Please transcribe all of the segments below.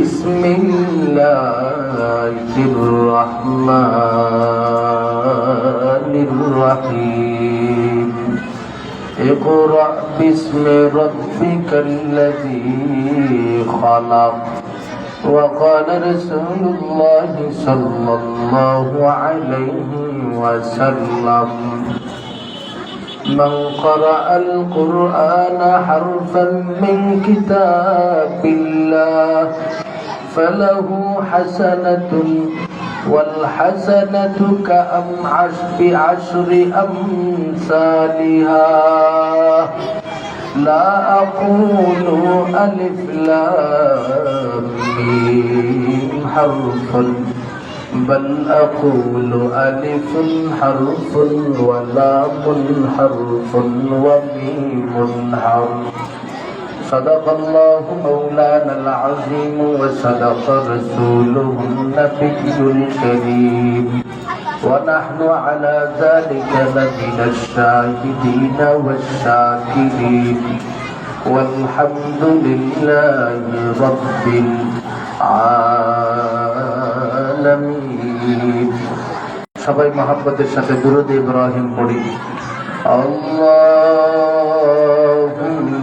بسم الله الرحمن الرحيم. اقرأ باسم ربك الذي خلق. وقال رسول الله صلى الله عليه وسلم من قرأ القرآن حرفا من كتاب الله فله حسنة والحسنة كأمعش بعشر أمثالها. لا أقول ألف لام حرف بل أقول ألف حرف ولام حرف وميم حرف. صدق الله مولانا العظيم وصدق رسوله النبي الكريم ونحن على ذلك لمن الشاهدين والشاكرين والحمد لله رب العالمين সবাই মহাব্বতের সাথে দুরুদ ইব্রাহিম পড়ি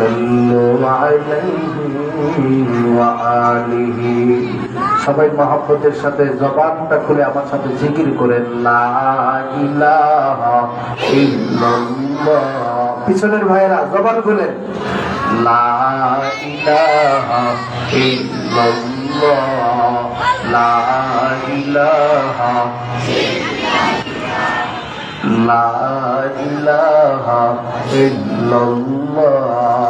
صلوا عليه وآله সবাই মহাব্বতের সাথে জবানটা খুলে আমার সাথে জিকির করেন লা ইলাহা ইল্লাল্লাহ পিছনের ভাইয়েরা জবান খুলে লা ইলাহা ইল্লাল্লাহ লা ইলাহা লা ইলাহা ইল্লাল্লাহ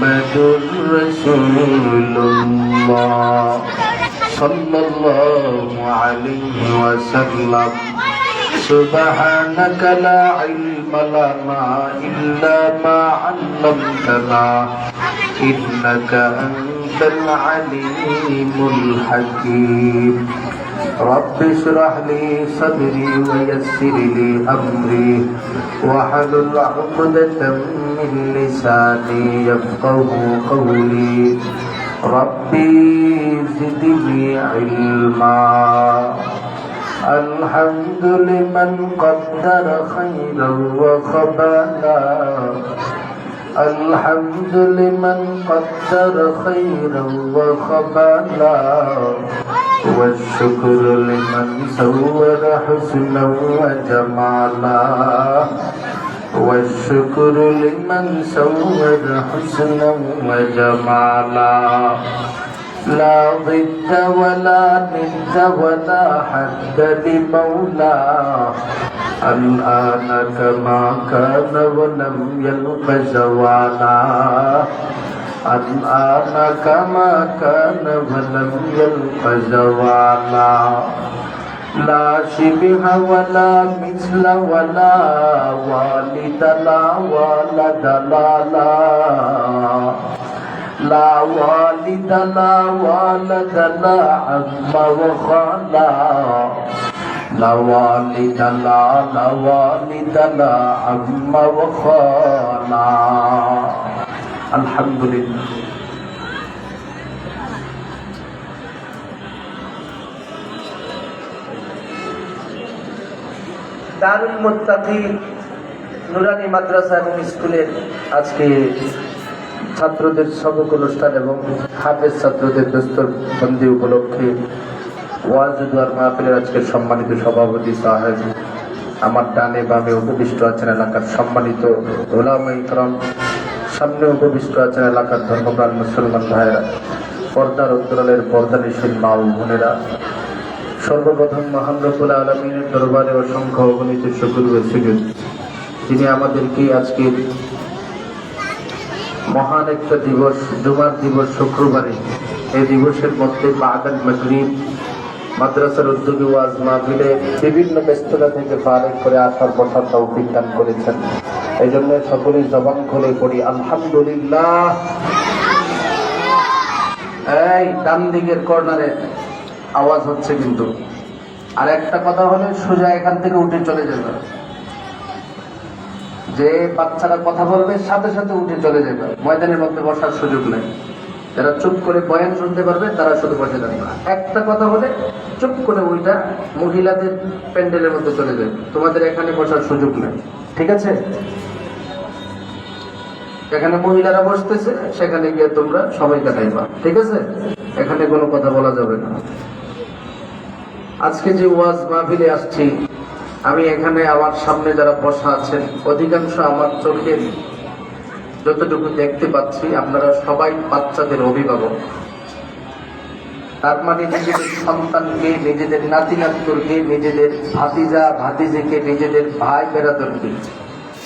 إلا الله محمد رسول الله صلى الله عليه وسلم سبحانك لا علم لنا إلا ما علمتنا إنك أنت العليم الحكيم رب اشرح لي صدري ويسر لي أمري. واحلل عقدة من لساني يفقه قولي. ربي زدني علما. الحمد لمن قدر خيرا وخبالا الحمد لمن قدر خيرا وخبالا والشكر لمن سور حسنا وجمالا والشكر لمن سور حسنا وجمالا لا ضد ولا ند ولا حد لمولى الآن كما كان ولم يلق زوالا كما كان ولم يلق زوالا. لا شبه ولا مثل ولا والد لا ولد لا لا. لا والد لا والد لا عم وخالا. لا والد لا لا والد لا عم وخالا. আলহামদুলিল্লাহ। দারুল মোত্তাকি নুরানি মাদ্রাসা এবং স্কুলের আজকে ছাত্রদের সবক অনুষ্ঠান এবং হাফেজ ছাত্রদের দস্তর বন্দি উপলক্ষে ওয়াজুদার মাহফিলের আজকে সম্মানিত সভাপতি সাহেব, আমার ডানে বামে উপবিষ্ট আছেন এলাকার সম্মানিত ওলামা ইকরম। সামনে উপবিষ্ট আছেন এলাকার ধর্মপ্রাণ মুসলমান ভাইয়েরা, পর্দার অন্তরালের পর্দা নিশীল মা ও বোনেরা। সর্বপ্রথম মহান আলমিনের দরবারে অসংখ্য অগণিত শুকুর সুযোগ। তিনি আমাদেরকে আজকে মহান একটা দিবস, জুমার দিবস শুক্রবারে, এই দিবসের মধ্যে বাগান মাগরিব মাদ্রাসার উদ্যোগী ওয়াজ মাহফিলে বিভিন্ন ব্যস্ততা থেকে ফারেক করে আসার বসার তৌফিক দান করেছেন। এই জন্য সকলেই জবান খুলে পড়ি, আলহামদুলিল্লাহ। এই ডান দিকের কর্নারে আওয়াজ হচ্ছে কিন্তু। আর একটা কথা হলে, সোজা এখান থেকে উঠে চলে যাবে। যে বাচ্চারা কথা বলবে, সাথে সাথে উঠে চলে যাবে। ময়দানের মধ্যে বসার সুযোগ নেই। যারা চুপ করে বয়ান শুনতে পারবে, তারা শুধু বসে থাকবে একটা কথা বলে চুপ করে ওইটা মহিলাদের প্যান্ডেলের মধ্যে চলে যাবে। তোমাদের এখানে বসার সুযোগ নেই। ঠিক আছে? এখানে মহিলারা বসতেছে, সেখানে গিয়ে তোমরা সময় কাটাইবা ঠিক আছে? এখানে কোনো কথা বলা যাবে না। আজকে যে ওয়াজ মাহফিলে আসছি, আমি এখানে আমার সামনে যারা বসা আছেন, অধিকাংশ আমার চোখে যতটুকু দেখতে পাচ্ছি, আপনারা সবাই বাচ্চাদের অভিভাবক। তার মানে নিজেদের সন্তানকে, নিজেদের নাতি নাতকুরকে নিজেদের ভাতিজা, ভাতিজিকে, নিজেদের ভাই বেড়াদরকে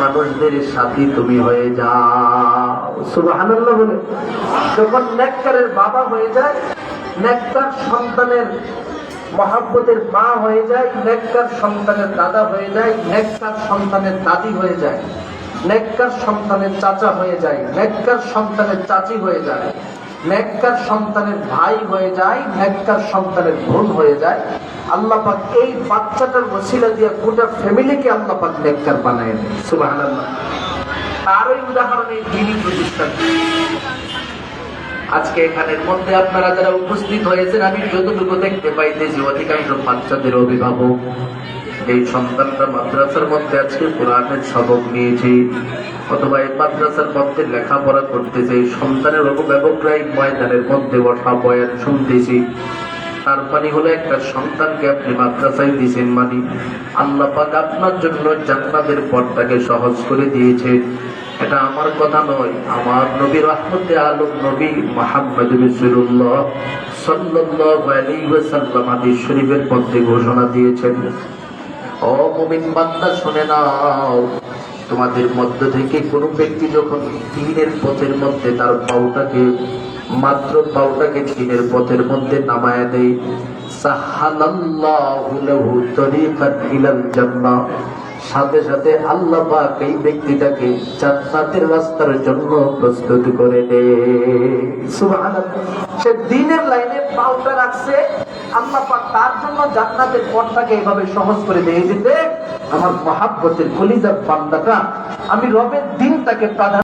মানুষদের সাথে তুমি হয়ে যাও। সুবহানাল্লাহ বলে। যখন নেককারের বাবা হয়ে যায়, নেককার সন্তানের মহাব্বতের মা হয়ে যায়, নেককার সন্তানের দাদা হয়ে যায়, নেককার সন্তানের দাদি হয়ে যায়, নেককার সন্তানের চাচা হয়ে যায়, নেককার সন্তানের চাচি হয়ে যায়, নেককার সন্তানের ভাই হয়ে যায়, নেককার সন্তানের বোন হয়ে যায় আল্লাহ পাক এই বাচ্চাটার ওসিলা দিয়ে গোটা ফ্যামিলিকে আল্লাহ পাক নেককার বানায় দেয় সুবহানাল্লাহ। তারই উদাহরণ এই প্রতিষ্ঠান আজকে এখানের মধ্যে আপনারা যারা উপস্থিত হয়েছেন, আমি যতটুকু দেখতে পাইতেছি, অধিকাংশ বাচ্চাদের অভিভাবক। এই সন্তানরা মাদ্রাসার মধ্যে আজকে কোরআনের সবক নিয়েছে, অথবা এই মাদ্রাসার মধ্যে লেখাপড়া করতেছে সন্তানের অভিভাবকরাই ময়দানের মধ্যে বসা বয়ান শুনতেছি। তার মানে হলো একটা সন্তানকে আপনি মাদ্রাসায় দিয়েছেন মানে আল্লাহ পাক আপনার জন্য জান্নাতের পথটাকে সহজ করে দিয়েছেন এটা আমার কথা নয়, আমার নবী রহমতে আলম নবী মোহাম্মদ রসুল্লাহ সাল্লাল্লাহু আলাইহি হাদিস শরীফের মধ্যে ঘোষণা দিয়েছেন, ও মুমিন বান্দা, শুনে নাও, তোমাদের মধ্য থেকে কোনো ব্যক্তি যখন দিনের পথের মধ্যে তার পাউটাকে মাত্র পাউটাকে দিনের পথের মধ্যে নামায়া দেয় সাথে সাথে আল্লাহ পাক এই ব্যক্তিটাকে জান্নাতের রাস্তার জন্য প্রস্তুত করে সুবহানাল্লাহ। সে দিনের লাইনে পাউটা রাখছে। আল্লাহ পাক তার জন্য জান্নাতের পথটাকে এইভাবে সহজ করে দিয়ে দিতে আমার মহাব্বতের কলিজার বান্দাটা আমি রবের দিন তাকে প্রাধান্য